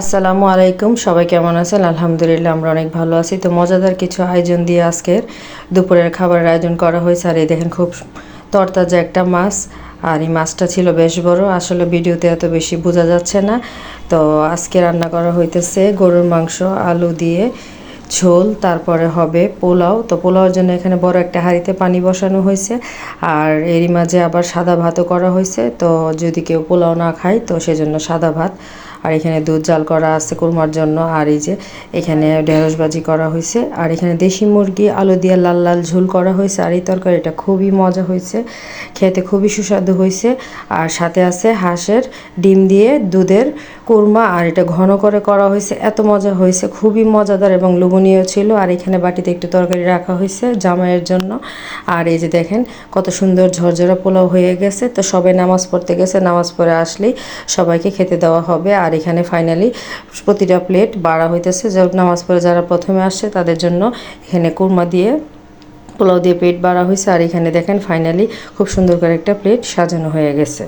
আসসালামু আলাইকুম, সবাই কেমন আছেন? আলহামদুলিল্লাহ, আমরা অনেক ভালো আছি। তো মজাদার কিছু আয়োজন দিয়ে আজকের দুপুরের খাবারের আয়োজন করা হয়েছে। আর এই দেখেন খুব তরতাজা একটা মাছ, আর এই মাছটা ছিল বেশ বড়। আসলে ভিডিওতে এত বেশি বোঝা যাচ্ছে না। তো আজকে রান্না করা হইতেছে গরুর মাংস, আলু দিয়ে ঝোল, তারপরে হবে পোলাও। তো পোলাওর জন্য এখানে বড় একটা হাঁড়িতে পানি বসানো হয়েছে। আর এরই মাঝে আবার সাদা ভাতও করা হয়েছে। তো যদি কেউ পোলাও না খায়, তো সেজন্য সাদা ভাত। আর এখানে দুধ জাল করা আছে কুরমার জন্য। আর এই যে এখানে ঢেঁড়স ভাজি করা হয়েছে। আর এখানে দেশি মুরগি, আলু দিয়ে লাল লাল ঝোল করা হয়েছে। আর এই তরকারিটা খুবই মজা হয়েছে। খেতে খুবই সুস্বাদু হয়েছে। আর সাথে আছে হাঁসের ডিম দিয়ে দুধের কুরমা। আর এটা ঘন করে করা হয়েছে। এত মজা হয়েছে। খুবই মজাদার এবং লোভনীয় ছিল। আর এখানে বাটিতে একটু তরকারি রাখা হয়েছে জামাইয়ের জন্য। আর এই যে দেখেন কত সুন্দর ঝরঝরা পোলাও হয়ে গেছে। তো সবাই নামাজ পড়তে গেছে। নামাজ পড়ে আসলেই সবাইকে খেতে দেওয়া হবে। আর এখানে ফাইনালি প্রতিটা প্লেট বাড়া হইতেছে। যে নামাজ পড়ে যারা প্রথমে আসছে, তাদের জন্য এখানে কুরমা দিয়ে, পোলাও দিয়ে পেট বাড়া হয়েছে আর এখানে দেখেন ফাইনালি খুব সুন্দর করে একটা প্লেট সাজানো হয়ে গেছে।